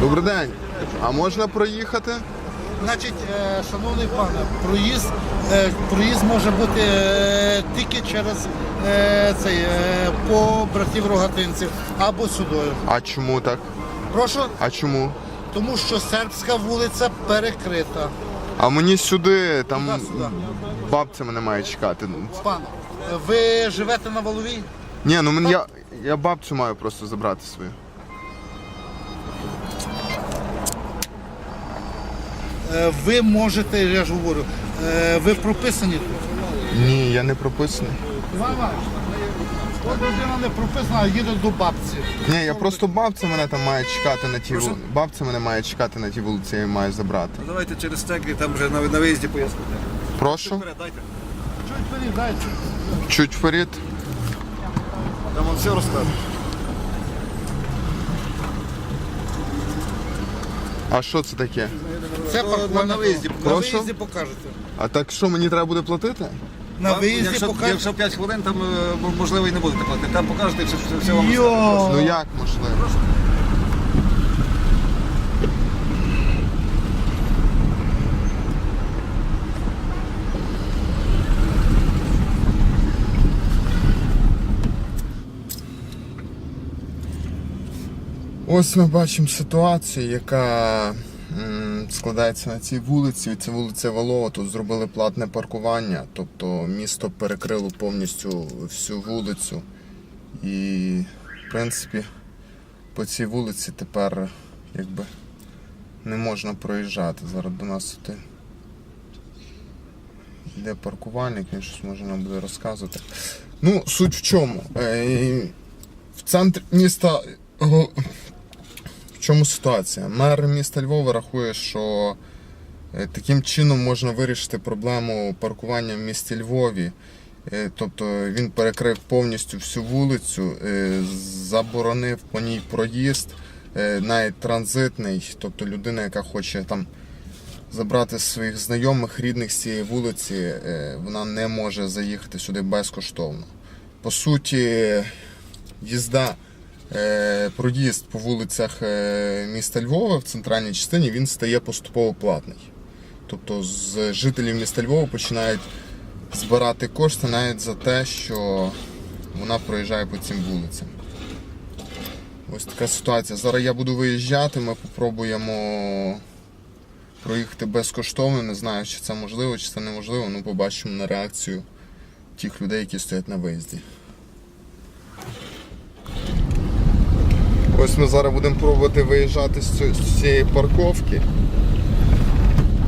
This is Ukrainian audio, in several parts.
Добрий день. А можна проїхати? Значить, е, шановний пане, проїзд, е, проїзд може бути е, тільки через цей по братів рогатинців або сюдою. А чому так? Прошу, А чому? тому що сербська вулиця перекрита. А мені сюди, там сюди? бабця мене має чекати. Пане, ви живете на Воловій? Ні, ну мен- я, я бабцю маю просто забрати свою. Е, Ви можете, я ж говорю, е, ви прописані тут. Ні, я не прописаний. От людина не прописана, а їде до бабці. Ні, я просто бабця мене там має чекати на ті вулиці. Бабця мене має чекати на ті вулиці, я її маю забрати. Ну, Давайте через стеклі, там вже на, на виїзді пояснити. Прошу, Вперед, дайте. Чуть передайте. чуть вперед. Там он все расскажет. А що це таке? Це паркування. на виїзді. На Прошу? виїзді покажете. А так що мені треба буде платити? На Вам, виїзді якщо, покажете. якщо 5 хвилин, там е, можливо і не будете платити. Там покажете, все, все, все вам розкажуть. Йо! Ну як можливо? Ось ми бачимо ситуацію, яка складається на цій вулиці. Це вулиця Валова. Тут зробили платне паркування, тобто місто перекрило повністю всю вулицю. І, в принципі, по цій вулиці тепер якби не можна проїжджати. Зараз до нас тут йде паркувальник, він щось може нам буде розказувати. Ну, суть в чому? Е, В центрі міста. Чому ситуація? Мер міста Львова рахує, що е, таким чином можна вирішити проблему паркування в місті Львові. Е, Тобто він перекрив повністю всю вулицю, е, заборонив по ній проїзд, навіть транзитний, тобто людина, яка хоче там забрати своїх знайомих, рідних з цієї вулиці, вона не може заїхати сюди безкоштовно. По суті, їзда, проїзд по вулицях е, міста Львова в центральній частині він стає поступово платний. Тобто з жителів міста Львова починають збирати кошти навіть за те, що вона проїжджає по цим вулицям. Ось така ситуація. Зараз я буду виїжджати, ми спробуємо проїхати безкоштовно. Не знаю, чи це можливо, чи це неможливо. Ну, побачимо на реакцію тих людей, які стоять на виїзді. Ось ми зараз будемо пробувати виїжджати з цієї парковки.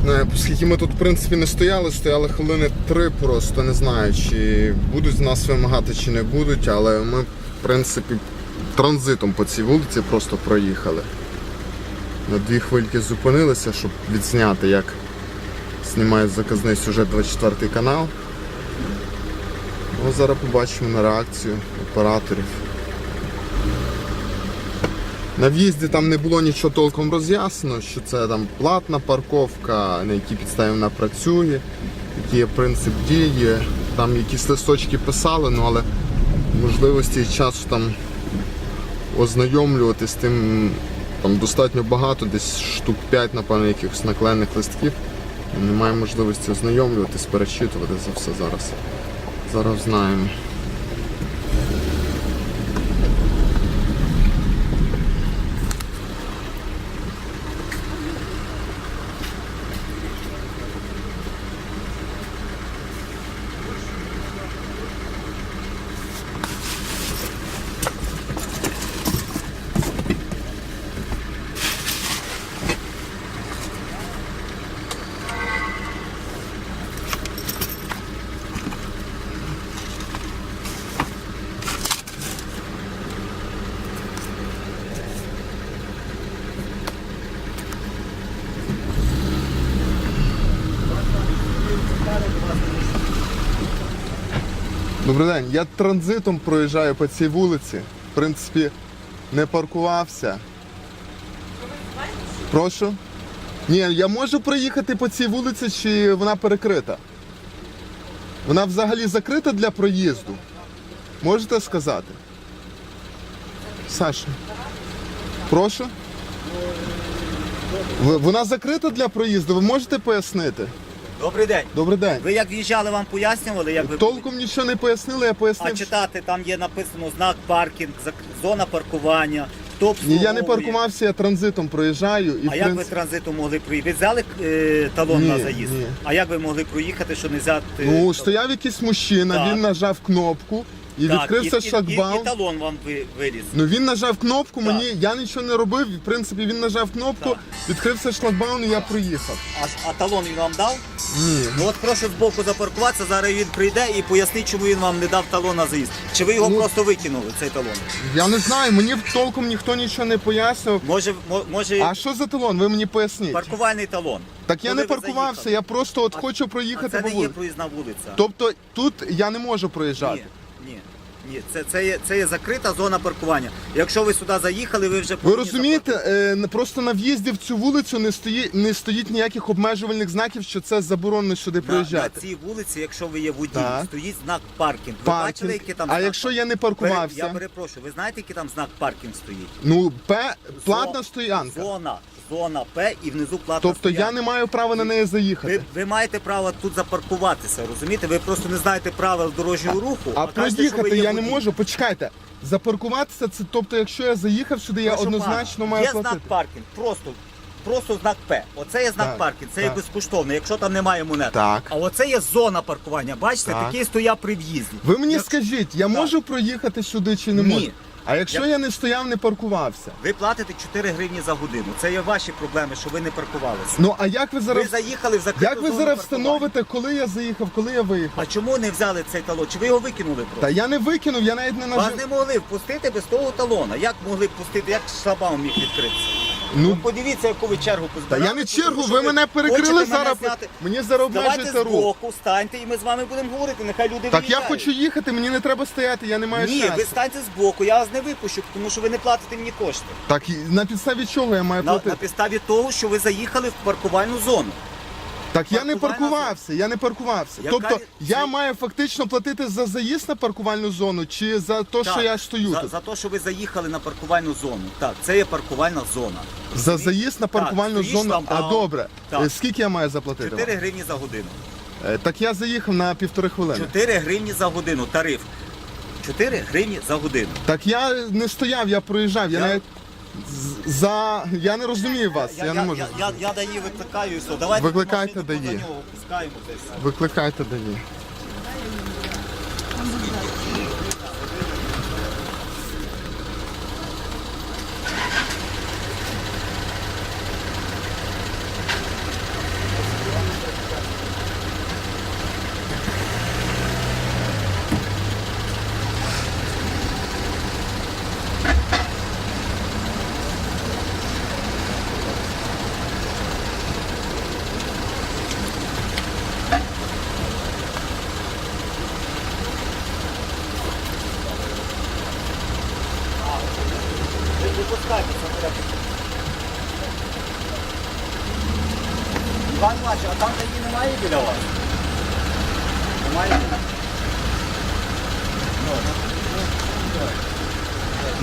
Ну, Оскільки ми тут в принципі не стояли, стояли хвилини три просто, не знаю, чи будуть з нас вимагати, чи не будуть, але ми, в принципі, транзитом по цій вулиці просто проїхали. На дві хвильки зупинилися, щоб відзняти, як знімає заказний сюжет 24 канал. Ну, зараз побачимо на реакцію операторів. На в'їзді там не було нічого толком роз'яснено, що це там платна парковка, на якій підставі вона працює, який принцип дії. Там якісь листочки писали, ну але можливості і часу там ознайомлюватись з тим там достатньо багато, десь штук 5, напевно, якихось наклеєних листків. Немає можливості ознайомлюватись, перечитувати за все зараз. Зараз знаємо. Добрий день. Я транзитом проїжджаю по цій вулиці. В принципі, не паркувався. Прошу? Ні, я можу проїхати по цій вулиці, чи вона перекрита? Вона взагалі закрита для проїзду. Можете сказати? Саша. Прошу. Вона закрита для проїзду, ви можете пояснити? Добрий день. Добрий день. Ви як в'їжджали, вам пояснювали, як ви Толком нічого не пояснили, я а пояснив. що- читати там є написано знак паркінг, зак- зона паркування, хто Ні, я не паркувався, я транзитом проїжджаю і А як ви принципі- транзитом могли проїхати? Ви взяли е, талон Ні, на заїзд? ні. А як ви могли проїхати, що не взяти? Ну, талон? стояв якийсь мужчина, Так. він нажав кнопку і Так, відкрився і, і, і, шлагбаум. і талон вам ви- виліз. Ну він нажав кнопку, мені я нічого не робив. В принципі, він нажав кнопку, Так. відкрився шлагбаум і я проїхав. А, а талон він вам дав? Ні. Ну от прошу збоку запаркуватися, зараз він прийде і пояснить, чому він вам не дав талон на заїзд. Чи ви його Ну, просто викинули, цей талон? Я не знаю, мені толком ніхто нічого не пояснив. Може, мо- може А що за талон? Ви мені поясніть. паркувальний талон. Так я Коли не ви паркувався, заїхали. я просто от А- хочу А проїхати це по не є вулиці. проїзна вулиця. Тобто тут я не можу проїжджати. Ні, ні, ні. Це, це, є, це є закрита зона паркування. Якщо ви сюди заїхали, ви вже Ви розумієте, е, просто на в'їзді в цю вулицю не стоїть не стоїть ніяких обмежувальних знаків, що це заборонено сюди на, на проїжджати. цій вулиці, якщо ви є водій, Так. стоїть знак паркінг. Ви Паркінг. бачили, який там А знак якщо я не паркінг? паркувався? Я перепрошую, ви знаєте, який там знак паркінг стоїть? Ну, П платна Зо- стоянка. Зона, зона П і внизу платна Тобто я стоянка. не маю права на неї заїхати. Ви, ви маєте право тут запаркуватися, розумієте? Ви просто не знаєте правил дорожнього руху. А кажете, що проїхати є я не водій. можу. Почекайте. Запаркуватися це, тобто, якщо я заїхав сюди, я Прошу однозначно пана, маю Є платити. знак паркінг, просто. Просто знак П. Оце є знак Так, паркінг, це так. є безкоштовно, якщо там немає монет. Так. А оце є зона паркування. Бачите, Так. такий стояв при в'їзді. Ви мені скажіть, я можу проїхати сюди чи не Ні. можу? А якщо Я- я не стояв, не паркувався? Ви платите 4 гривні за годину. Це є ваші проблеми, що ви не паркувалися. Ну а як ви Ви зараз заїхали в закриту як ви зону зараз паркування. встановите, коли я заїхав, коли я виїхав? А чому не взяли цей талон? Чи ви його викинули просто? Та я не викинув, я навіть не Вас нажив. не могли впустити без того талона. Як могли впустити, як шлагбаум міг відкритися? Ну Ну подивіться, яку ви чергу та позбирали. я не чергу, ви мене перекрили мене зараз. зняти. Мені зараз Давайте обмежуєте рух. збоку, станьте і ми з вами будемо говорити. Нехай люди Так я виїжджають. хочу їхати, мені не треба стояти, я не маю Ні, часу. ви станьте збоку, я вас не випущу, тому що ви не платите мені кошти. Так і на підставі чого я маю На, платити? на підставі того, що ви заїхали в паркувальну зону. Так я не паркувався, я не паркувався. Яка Тобто я це- маю фактично платити за заїзд на паркувальну зону чи за те, що Так, я стою за, тут? за те, що ви заїхали на паркувальну зону. Так, це є паркувальна зона. За заїзд на паркувальну стоїш зону. там, а там. добре. Так. Е, Скільки я маю заплатити? 4 вам? гривні за годину. Е, Так я заїхав на півтори хвилини. 4 гривні за годину, тариф. 4 гривні за годину. Так я не стояв, я проїжджав. Я, Я- навіть за. Я не розумію вас. Я, не можу. Я, я, я дає викликаю і все. Давайте Викликайте машину ДАІ. до нього пускаємо це. Викликайте далі.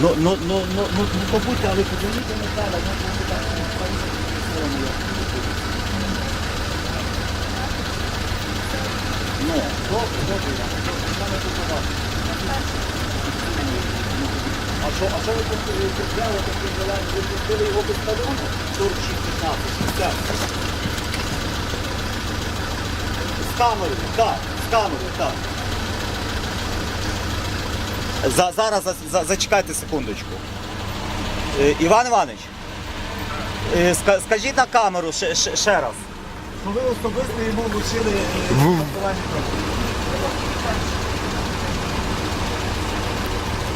Ну, ну, ну, ну, ну, ну, побудьте, але подивіться на тебе, ну, ну, так, ну, так, ну, добре, добре, я. У вас. А що, а що ви тут е, купляли, такі зелені? Ви купили його без талону? 46, 15, 60. З камерою, так, з камерою, так. За, зараз за, за, зачекайте секундочку. Е, Іван Іванович, е, ска- скажіть на камеру ще, ще, ще раз. Що ви особисто йому вручили е?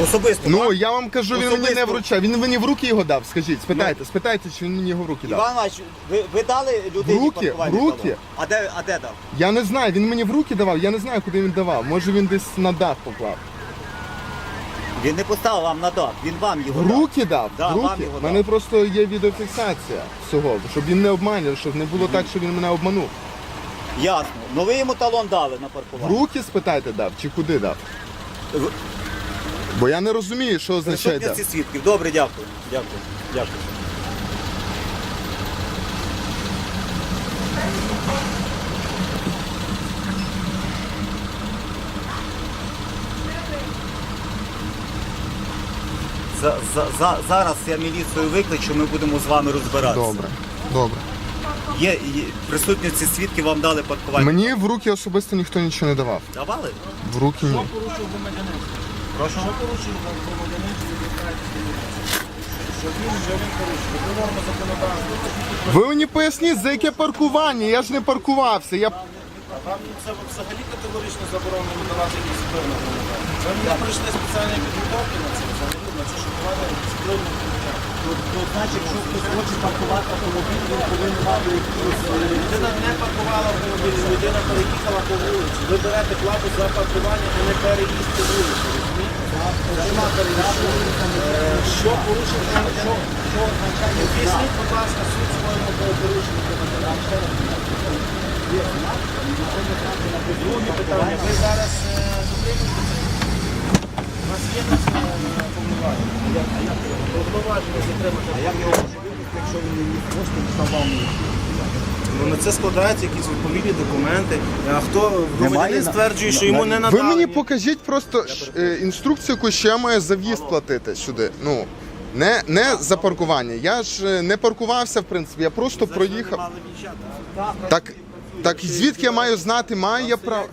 Особисто. Ну я вам кажу, він мені не Особисто. вручав. Він мені в руки його дав. Скажіть, спитайте, спитайте, чи він мені його в руки дав. Іван Іванович, ви, ви дали людині В руки, паркувальний в руки. талон? А де, а де дав? Я не знаю, він мені в руки давав, я не знаю, куди він давав. Може він десь на дах поклав. Він не поставив вам на дах, він вам його В дав. руки дав, Да, в вам руки. його У дав. мене просто є відеофіксація всього, щоб він не обманював, щоб не було так, що він мене обманув. Ясно. Ну ви йому талон дали на В паркування. руки спитайте дав чи куди дав. Бо я не розумію, що означає. Присутності свідків. Добре, дякую. Дякую. Дякую. За, за, за, зараз я міліцію викличу, ми будемо з вами розбиратися. Добре, добре. Є, є присутності свідків вам дали паркування. Мені в руки особисто ніхто нічого не давав. Давали? В руки ні. Прошу. Ви мені поясніть, за яке паркування? Я ж не паркувався. Я... Вам це взагалі категорично заборонено давати якісь певні Ви не пройшли спеціальні підготовки на це на це дисциплінних Ну, значить, якщо хтось хоче паркувати автомобіль, він повинен мати якісь... Людина не паркувала автомобіль, людина переїхала по вулиці. Ви берете плату за паркування, а не переїзд розумієте? Нема переїзду. Е, Що порушення, що, що означає? Об'ясніть, будь ласка, суть своєму порушенню. Друге питання. Ви зараз е, дотримуєтеся? У нас є на це повноваження. А як повноваження затримати? А як його може якщо він не міг просто вставав? Ну, на це складаються якісь відповідні документи. А хто Немає громадянин стверджує, що йому не Ви мені покажіть просто ш- е, інструкцію, яку ще я маю за в'їзд платити сюди. Ну, не, не за паркування. Я ж е, не паркувався, в принципі, я просто проїхав. Так, так звідки я маю знати, маю я право.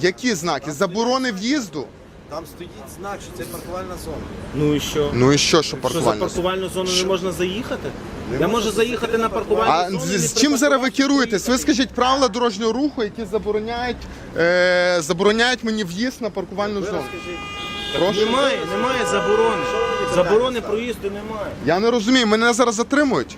Які знаки? Заборони в'їзду? Там стоїть знак, що це паркувальна зона. Ну і що? Ну і що, що Що за паркувальну зону не можна заїхати? Я можу заїхати на паркувальну А зону. з, з чим зараз ви керуєтесь? Ви скажіть правила дорожнього руху, які забороняють, е, забороняють мені в'їзд на паркувальну зону. Прошу. Немає, немає заборони. Заборони проїзду немає. Я не розумію, мене зараз затримують.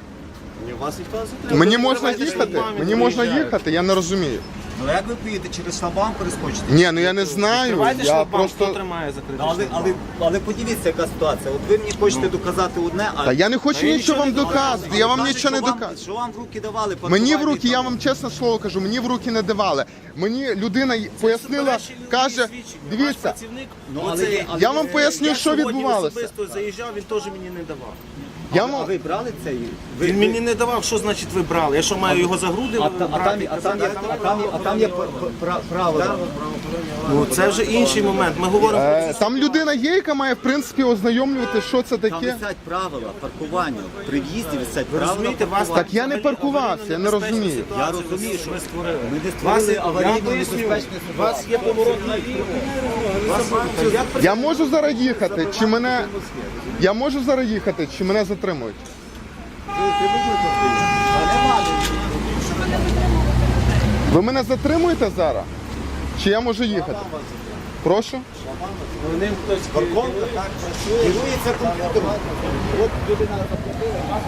Вас ніхто не затримує. Мені можна їхати? Мені можна їхати, я не розумію. Ну як ви поїдете через шлагбаум перескочите? Ні, ну я не знаю. Відкривайте Я шлагбаум, хто просто. тримає закритий Ну, Але, шлагбаум? але, але подивіться, яка ситуація. От ви мені хочете доказати одне, а Та я не хочу нічого вам доказувати. Я вам Кажуть, нічого не що вам- доказую. Що вам в руки давали? Мені в руки, я вам чесне слово кажу, мені в руки не давали. Мені людина й- пояснила, Суперечі людині каже. Ваш дивіться, працівник, Ну, оце, але- але- я вам поясню, я що сьогодні відбувалося. особисто заїжджав, він теж мені не давав. Я А вам ви брали цей? Ви, Він мені не давав, що значить ви брали. Я що маю його за груди а, та- а, там, а, там, є, а, там, є- а там є пр- пр- правила. Ну це вже інший момент. Ми говоримо про Е, там людина є, яка має в принципі ознайомлювати, що це Там таке. висять правила паркування. При в'їзді висять Ви правила розумієте, вас паркування. Так я не паркувався, я не розумію. Я розумію, що ви створили. Ми не Вас, створили я аварійну поясню, небезпечну у вас є поворот наліво. Вас- Я можу зараз їхати, чи мене. Я можу зараз їхати, чи мене затримують? Ви мене затримуєте зараз? Чи я можу їхати? Прошу? Вони хтось. От людина заплатила,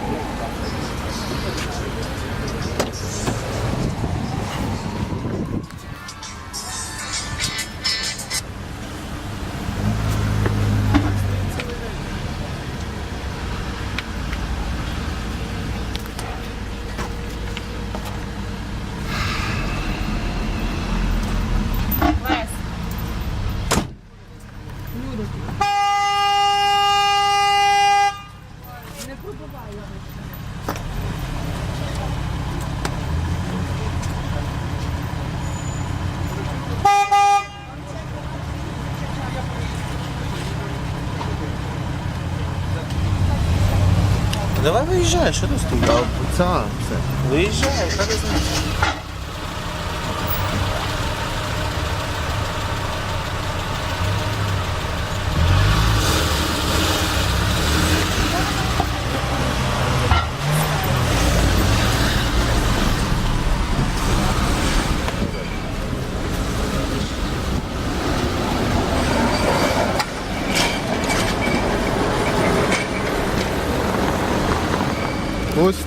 Давай виїжджай, що ти стоїш? Це, це. Виїжджай, яка різниця? Ось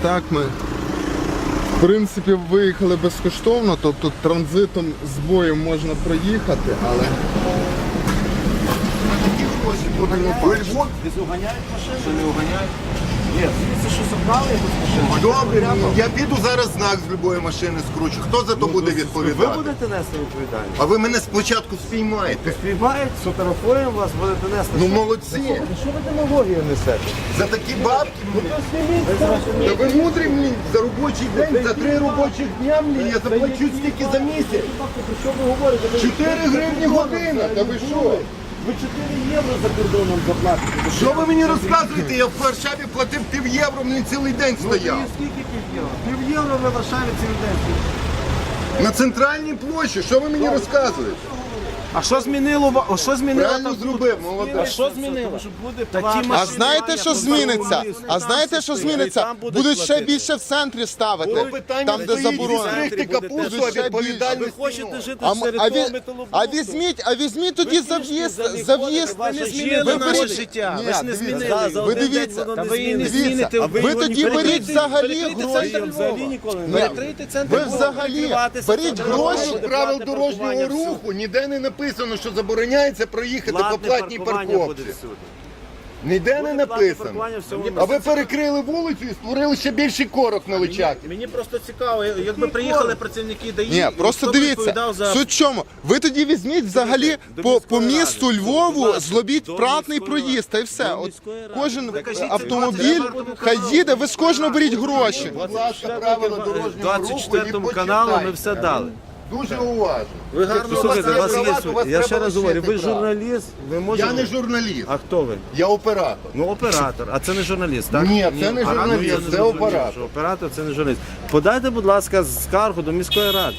так ми. В принципі, виїхали безкоштовно, тобто транзитом з боєм можна проїхати, але. Що не уганяють? Ні, це що забрали якусь машину? Добре, я піду зараз знак з любої машини скручу. Хто за то буде відповідати? Ви будете нести відповідальність? А ви мене спочатку спіймаєте. Спіймають, сфотографуємо вас, будете нести. Ну молодці. Що ви демагогію несете? За такі бабки. Та ви мудрі мені за робочий день, за три робочих дня мені я заплачу стільки за місяць. 4 гривні година. Та ви що? Ви 4 євро за кордоном заплатите. Що ви мені розказуєте? Я в Варшаві платив пів євро, мені цілий день стояв. Ну, скільки пів євро? Пів євро ви в Варшаві цілий день. На центральній площі, що ви мені розказуєте? А що змінило? ва- Що змінило Правильно там? зробив, молодець. А що змінило? Такі А машини знаєте, що зміниться? А знаєте, що зміниться? Будуть ще більше в центрі ставити, там, де заборонено. капусту, а відповідальність. Хочете жити А, м- серед а, того ві- металобрухту? а візьміть, а візьміть тоді за в'їзд, за в'їзд. Ви не Ви змінили наше беріть- життя. Ви ж не дивіться, змінили. Ви дивіться, Та ви її не зміниться. зміните. А Ви його тоді не беріть взагалі гроші. Взагалі ніколи не перекрийте центр. Ви Львова, взагалі відкриватися, беріть гроші. Правил дорожнього руху ніде не написано, що забороняється проїхати по платній паркування буде парковці. всюди. Ніде не Буде платне написано. паркування в всьому А ви перекрили вулицю і створили ще більший корок на Личакі. Мені просто цікаво, якби приїхали працівники ДАІ, Ні, просто хто б дивіться, відповідав за суть в чому. Ви тоді візьміть взагалі До по, по міської місту ради. Львову, ласка, злобіть до платний міської проїзд, та й все. До От міської ради. кожен Ви кажіть, автомобіль хай їде, ви з кожного беріть гроші. Будь ласка, правила дорожнього руху і 24 каналу ми почитайте. все дали. Дуже уважно. Ви гарно Слухайте, у вас є, вас я ще раз говорю, ви журналіст, ви можете... Я не журналіст, А хто ви? я оператор. Ну, оператор, а це не журналіст, так? Ні, це не А, ну, я журналіст, це зрозумів, оператор. що Оператор це не журналіст. Подайте, будь ласка, скаргу до міської ради.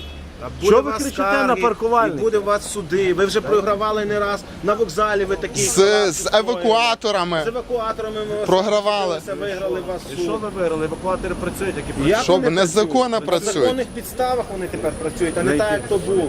Що ви кричите на паркувальник? Буде у вас суди, ви вже програвали не раз, на вокзалі ви такі. З, з евакуаторами З евакуаторами ми вас програвали. виграли вас. І що ви виграли? Евакуатори працюють, які працюють. Щоб незаконно На працюють. законних підставах вони тепер працюють, а не так, як то було.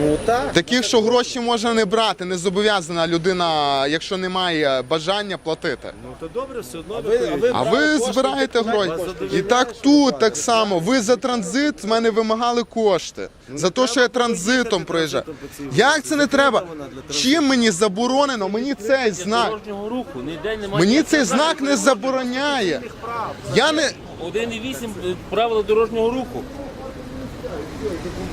Ну так. Таких, що гроші можна не брати, не зобов'язана людина, якщо не має бажання платити. Ну то добре, все одно ви. А ви збираєте гроші. І так тут так само. Ви за транзит з мене вимагали кошти. За те, що я транзитом проїжджаю. Як це не треба? Чим мені заборонено? Мені цей знак. Мені цей знак не забороняє. Я не 1,8 правила дорожнього руху.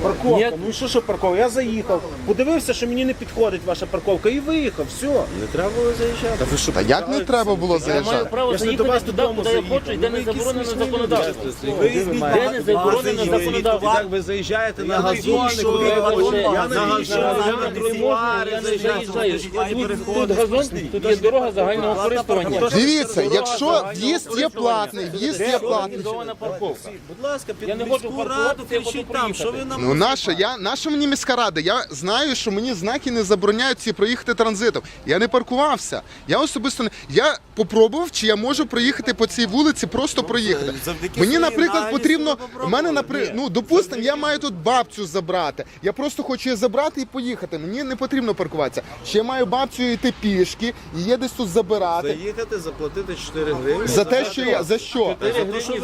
Парковка. Ні. Ну і що, що парковка? Я заїхав, подивився, що мені не підходить ваша парковка і виїхав. Все. Не треба було заїжджати. Та ви що? Та як не треба було Я маю заїжджати? право Я ж не до заїхати вас туди, додому куди я заїхав. хочу, і де Ну, не якісь заборонено смішні. Ви Де не заборонено законодавством. Так ви заїжджаєте на газон, газон, коли ви хочете. я На на газон, газон, на тротуари, я заїжджаю. Тут- Тут газон, тут є дорога загального користування. Дивіться, якщо в'їзд є платний, в'їзд є платний. Організована парковка. Будь ласка, під Я не хочу міську раду паркуватися, я кричіть хочу там, що ви нам Ну наша, я наша мені міська рада. Я знаю, що мені знаки не забороняють ці проїхати транзитом. Я не паркувався. Я особисто не я попробував, чи я можу проїхати по цій вулиці, просто проїхати. завдяки Мені, своїй наприклад, потрібно. ви? У мене наприклад, ну допустимо, я маю тут бабцю забрати. Я просто хочу її забрати і поїхати. Мені не потрібно паркуватися. Ще я маю бабцю йти пішки, її десь тут забирати. заїхати, заплатити 4 гривні. За те, що я за що? 4 що гривні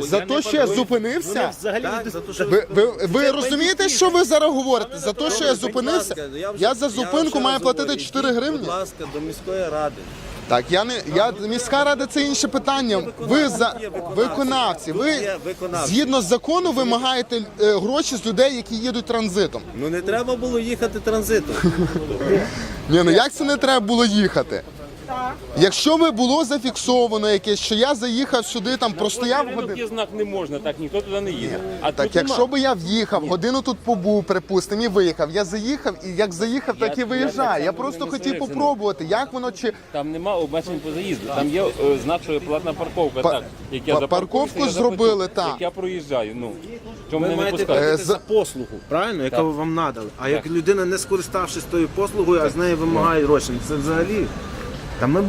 ви за те, не що я зупинився? Взагалі за те, що Ви, ви, ви ви розумієте, що ви зараз говорите? За те, що я зупинився, я за зупинку маю платити 4 гривні. Будь ласка, до міської ради. Так, я не я міська рада це інше питання. Ви за виконавці. Ви згідно з закону вимагаєте е, гроші з людей, які їдуть транзитом. Ну не треба було їхати транзитом. Ні, ну як це не треба було їхати? Якщо би було зафіксовано якесь, що я заїхав сюди, там простояв годину. є знак не можна, так ніхто туди не їде. А Так тут якщо нема. би я в'їхав, годину тут побув, припустимо, і виїхав. Я заїхав, і як заїхав, так і Я- я виїжджаю. так Я просто не хотів попробувати, як воно чи Там нема обмежень по заїзду. Там є е, знак, що є платна парковка. Па- так, як я па- запаркуюся, парковку я заплачу. зробили, так. Як я проїжджаю, ну. Чому Ви мене не маєте пускають? Е, платити за- за послугу, правильно, яку вам надали. А як людина не скориставшись тою послугою, а з неї вимагає гроші, це взагалі. Та ми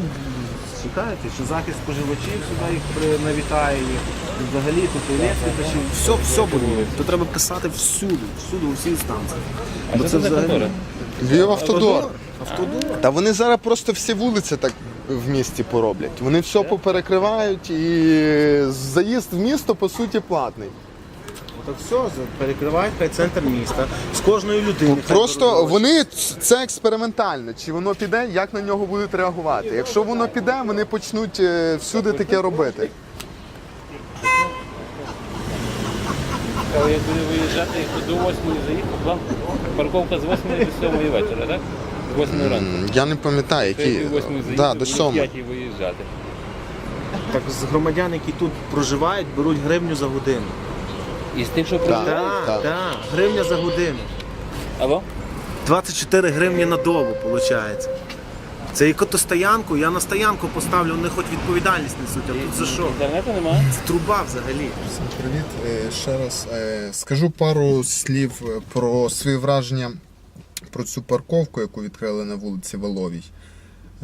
чекаєте, що захист споживачів сюди їх при- навітає їх. Взагалі тут електрика, все, все буде. То треба писати всюди, всюди, у всі інстанції. А що це за контора? Львів автодор. Та вони зараз просто всі вулиці так в місті пороблять. Вони все поперекривають і заїзд в місто по суті платний. Так все, перекривають хай центр міста. З кожної людини. хай Просто вони це експериментально. Чи воно піде, як на нього будуть реагувати? Якщо воно піде, вони почнуть е, всюди таке робити. Але як буде виїжджати до 8 заїхав, вам парковка з 8 до 7 вечора, так? З 8 ранку. М, Я не пам'ятаю, які. як 8 заїхав, Да, до до сьомої. 5 виїжджати. Так з громадян, які тут проживають, беруть гривню за годину. І з тих, що Так. Так, так. так, гривня за годину. Алло? 24 гривні на добу, виходить. Це як ото стоянку, я на стоянку поставлю, вони хоч відповідальність несуть, а тут за що? Інтернету немає? Це труба взагалі. Всім привіт. Е, Ще раз е, скажу пару слів е, про свої враження про цю парковку, яку відкрили на вулиці Воловій.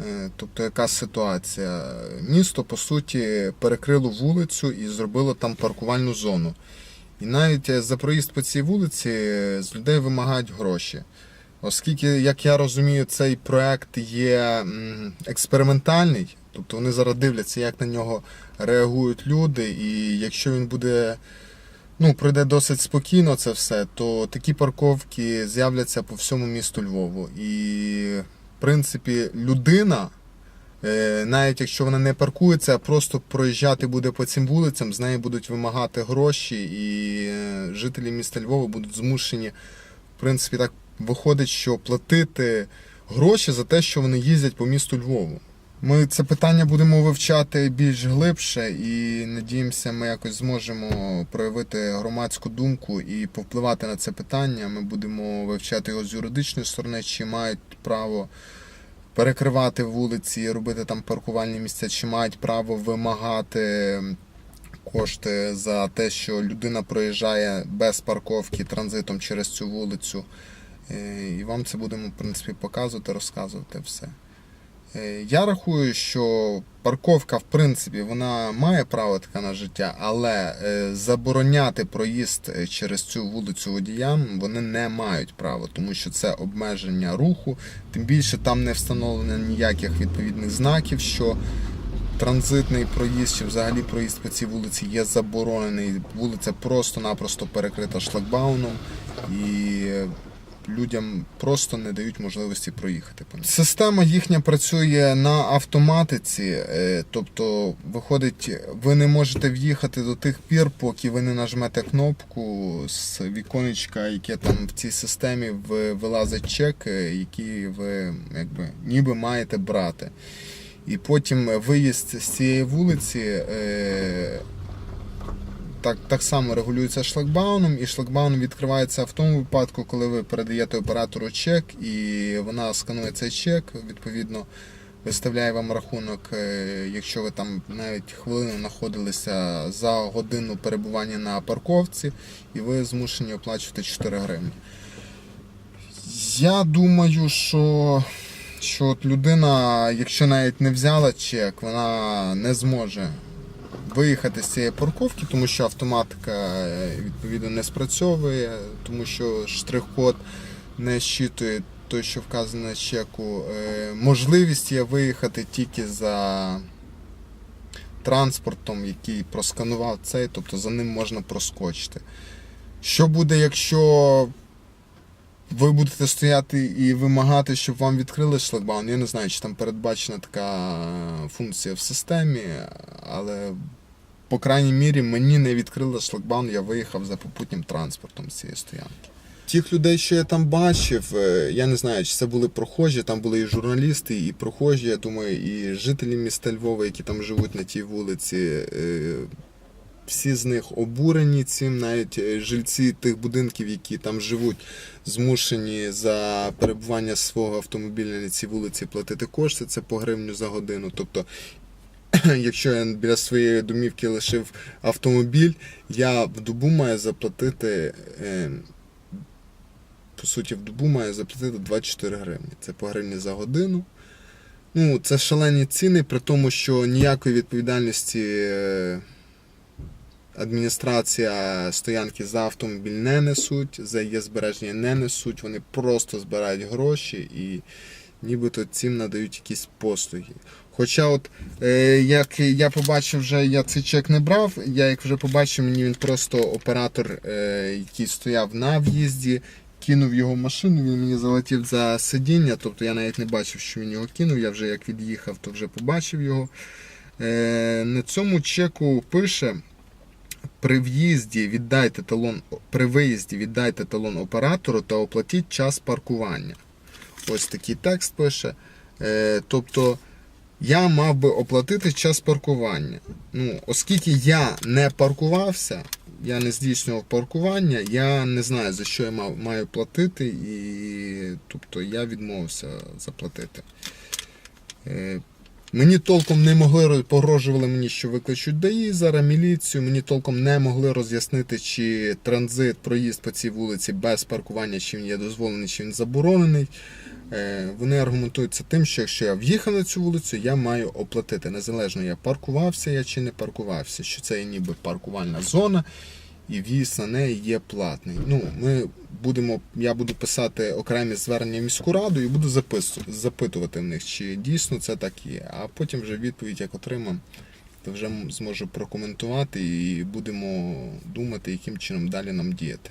Е, Тобто, яка ситуація? Місто, по суті, перекрило вулицю і зробило там паркувальну зону. І навіть е, за проїзд по цій вулиці е, з людей вимагають гроші. Оскільки, як я розумію, цей проект є експериментальний, тобто вони зараз дивляться, як на нього реагують люди, і якщо він буде, ну, пройде досить спокійно це все, то такі парковки з'являться по всьому місту Львову. І, в принципі, людина, навіть якщо вона не паркується, а просто проїжджати буде по цим вулицям, з неї будуть вимагати гроші, і е, жителі міста Львова будуть змушені, в принципі, так виходить, що платити гроші за те, що вони їздять по місту Львову. Ми це питання будемо вивчати більш глибше і надіємося, ми якось зможемо проявити громадську думку і повпливати на це питання. Ми будемо вивчати його з юридичної сторони, чи мають право перекривати вулиці, робити там паркувальні місця, чи мають право вимагати кошти за те, що людина проїжджає без парковки транзитом через цю вулицю. Е, І вам це будемо, в принципі, показувати, розказувати все. Е, Я рахую, що парковка, в принципі, вона має право таке на життя, але е, забороняти проїзд е, через цю вулицю водіям вони не мають права, тому що це обмеження руху. Тим більше там не встановлено ніяких відповідних знаків, що транзитний проїзд чи взагалі проїзд по цій вулиці є заборонений. Вулиця просто-напросто перекрита шлагбауном і людям просто не дають можливості проїхати по ній. Система їхня працює на автоматиці, е, тобто, виходить, ви не можете в'їхати до тих пір, поки ви не нажмете кнопку з віконечка, яке там в цій системі вилазить чек, е, який ви якби ніби маєте брати. І потім виїзд з цієї вулиці е, так, так само регулюється шлагбауном, і шлагбаун відкривається в тому випадку, коли ви передаєте оператору чек, і вона сканує цей чек, відповідно виставляє вам рахунок, е, якщо ви там навіть хвилину знаходилися за годину перебування на парковці, і ви змушені оплачувати 4 гривні. Я думаю, що, що от людина, якщо навіть не взяла чек, вона не зможе виїхати з цієї парковки, тому що автоматика е, відповідно не спрацьовує, тому що штрих-код не щитує той, що вказано чеку. Е, Можливість є виїхати тільки за транспортом, який просканував цей, тобто за ним можна проскочити. Що буде, якщо ви будете стояти і вимагати, щоб вам відкрили шлагбаун? Я не знаю, чи там передбачена така функція в системі, але по крайній мірі мені не відкрили шлагбаун, я виїхав за попутнім транспортом з цієї стоянки. Тих людей, що я там бачив, е, я не знаю, чи це були прохожі, там були і журналісти, і прохожі, я думаю, і жителі міста Львова, які там живуть на тій вулиці. е, Всі з них обурені цим, навіть е, жильці тих будинків, які там живуть, змушені за перебування свого автомобіля на цій вулиці платити кошти, це по гривню за годину. Тобто, якщо я біля своєї домівки лишив автомобіль, я в добу маю заплатити. е, По суті, в добу маю заплатити 24 гривні. Це по гривні за годину. Ну, це шалені ціни, при тому, що ніякої відповідальності е, адміністрація стоянки за автомобіль не несуть, за її збереження не несуть, вони просто збирають гроші і нібито цим надають якісь послуги. Хоча, от е, як я побачив, вже я цей чек не брав, я як вже побачив, мені він просто оператор, е, який стояв на в'їзді, кинув його машину, він мені залетів за сидіння, тобто я навіть не бачив, що він його кинув. Я вже як від'їхав, то вже побачив його. Е, на цьому чеку пише. При в'їзді віддайте талон при виїзді віддайте талон оператору та оплатіть час паркування. Ось такий текст пише. Е, тобто я мав би оплатити час паркування. Ну, оскільки я не паркувався, я не здійснював паркування, я не знаю за що я маю платити, і тобто я відмовився заплатити. Мені толком не могли погрожували мені, що викличуть ДАІ, зараз міліцію. Мені толком не могли роз'яснити, чи транзит, проїзд по цій вулиці без паркування, чи він є дозволений, чи він заборонений. Е, Вони аргументуються тим, що якщо я в'їхав на цю вулицю, я маю оплатити. Незалежно я паркувався я чи не паркувався, що це є ніби паркувальна зона, і в'їзд на неї є платний. Ну, ми будемо, я буду писати окремі звернення в міську раду і буду запису- запитувати в них, чи дійсно це так є. А потім вже відповідь, як отримам, то вже зможу прокоментувати і будемо думати, яким чином далі нам діяти.